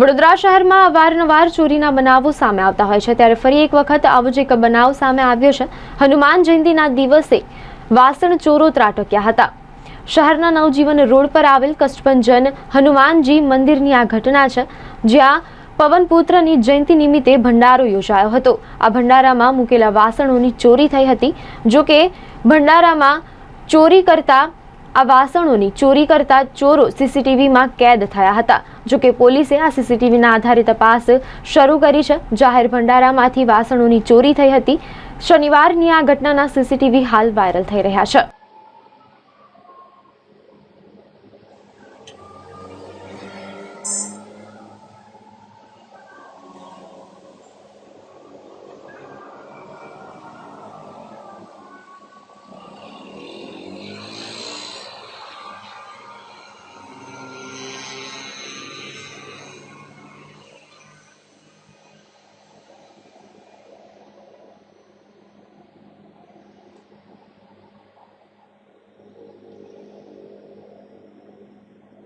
વડોદરા શહેરમાં અવારનવાર ચોરીના બનાવો સામે આવતા હોય છે. ત્યારે ફરી એક વખત આવો જ એક બનાવ સામે આવ્યો છે. હનુમાન જયંતિના દિવસે વાસણ ચોરો ત્રાટક્યા હતા. શહેરના નવજીવન રોડ પર આવેલ કષ્ટભંજન હનુમાનજી મંદિરની આ ઘટના છે, જ્યાં પવનપુત્રની જયંતિ નિમિત્તે ભંડારો યોજાયો હતો. આ ભંડારામાં મૂકેલા વાસણોની ચોરી થઈ હતી. જો કે ભંડારામાં ચોરી કરતા આ વાસણોની ચોરી કરતા ચોરો સીસીટીવીમાં કેદ થયા હતા. જોકે પોલીસે આ સીસીટીવીના આધારે તપાસ શરૂ કરી છે. જાહેર ભંડારામાંથી વાસણોની ચોરી થઈ હતી. શનિવારની આ ઘટનાના સીસીટીવી હાલ વાયરલ થઈ રહ્યા છે.